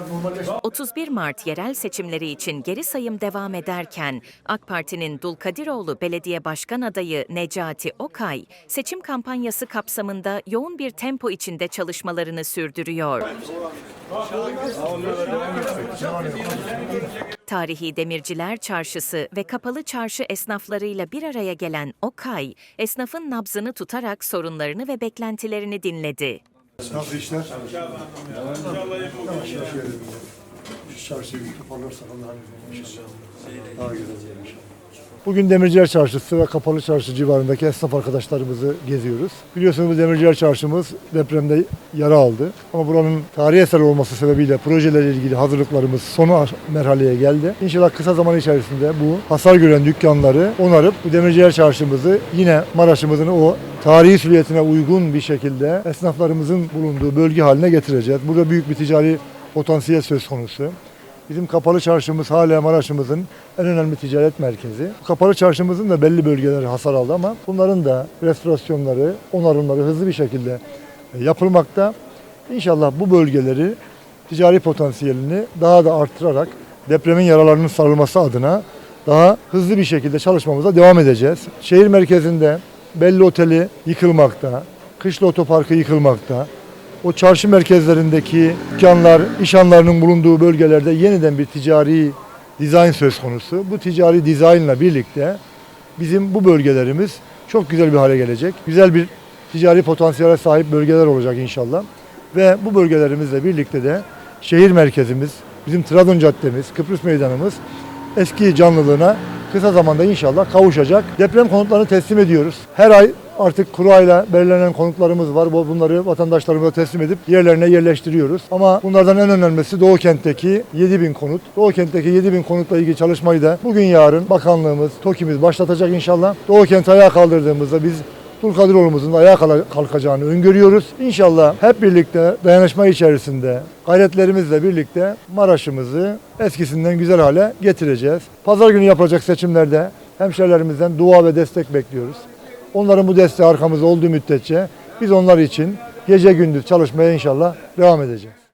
normalleşti. 31 Mart yerel seçimleri için geri sayım devam ederken AK Parti'nin Dulkadiroğlu Belediye Başkan adayı Necati Okay, seçim kampanyası kapsamında yoğun bir tempo içinde çalışmalarını sürdürüyor. Tarihi Demirciler Çarşısı ve Kapalı Çarşı esnaflarıyla bir araya gelen Okay, esnafın nabzını tutarak sorunlarını ve beklentilerini dinledi. Nasıl işler? Yavaş yavaş gelelim. Şu çarşıyı bir toparlarsak Allah'ın izniyle inşallah. Daha güzel inşallah. Bugün Demirciler Çarşısı ve Kapalı Çarşı civarındaki esnaf arkadaşlarımızı geziyoruz. Biliyorsunuz bu Demirciler Çarşımız depremde yara aldı. Ama buranın tarihi eser olması sebebiyle projelerle ilgili hazırlıklarımız sonu aş- merhaleye geldi. İnşallah kısa zaman içerisinde bu hasar gören dükkanları onarıp bu Demirciler Çarşımızı yine Maraş'ımızın o tarihi silüetine uygun bir şekilde esnaflarımızın bulunduğu bölge haline getireceğiz. Burada büyük bir ticari potansiyel söz konusu. Bizim kapalı çarşımız hala Maraş'ımızın en önemli ticaret merkezi. Kapalı çarşımızın da belli bölgeleri hasar aldı ama bunların da restorasyonları, onarımları hızlı bir şekilde e, yapılmakta. İnşallah bu bölgeleri ticari potansiyelini daha da arttırarak depremin yaralarının sarılması adına daha hızlı bir şekilde çalışmamıza devam edeceğiz. Şehir merkezinde belli oteli yıkılmakta, kışla otoparkı yıkılmakta, o çarşı merkezlerindeki dükkanlar, iş anlarının bulunduğu bölgelerde yeniden bir ticari dizayn söz konusu. Bu ticari dizaynla birlikte bizim bu bölgelerimiz çok güzel bir hale gelecek. Güzel bir ticari potansiyele sahip bölgeler olacak inşallah. Ve bu bölgelerimizle birlikte de şehir merkezimiz, bizim Trabzon Caddemiz, Kıbrıs Meydanımız eski canlılığına kısa zamanda inşallah kavuşacak. Deprem konutlarını teslim ediyoruz. Her ay artık kurayla belirlenen konutlarımız var. Bu- Bunları vatandaşlarımıza teslim edip yerlerine yerleştiriyoruz. Ama bunlardan en önemlisi Doğu Kent'teki 7000 konut. Doğu Kent'teki 7000 konutla ilgili çalışmayı da bugün yarın bakanlığımız, TOKİ'miz başlatacak inşallah. Doğu Kent'i ayağa kaldırdığımızda biz Dulkadiroğlu'muzun da ayağa kalkacağını öngörüyoruz. İnşallah hep birlikte dayanışma içerisinde gayretlerimizle birlikte Maraş'ımızı eskisinden güzel hale getireceğiz. Pazar günü yapılacak seçimlerde hemşerilerimizden dua ve destek bekliyoruz. Onların bu desteği arkamızda olduğu müddetçe biz onlar için gece gündüz çalışmaya inşallah devam edeceğiz.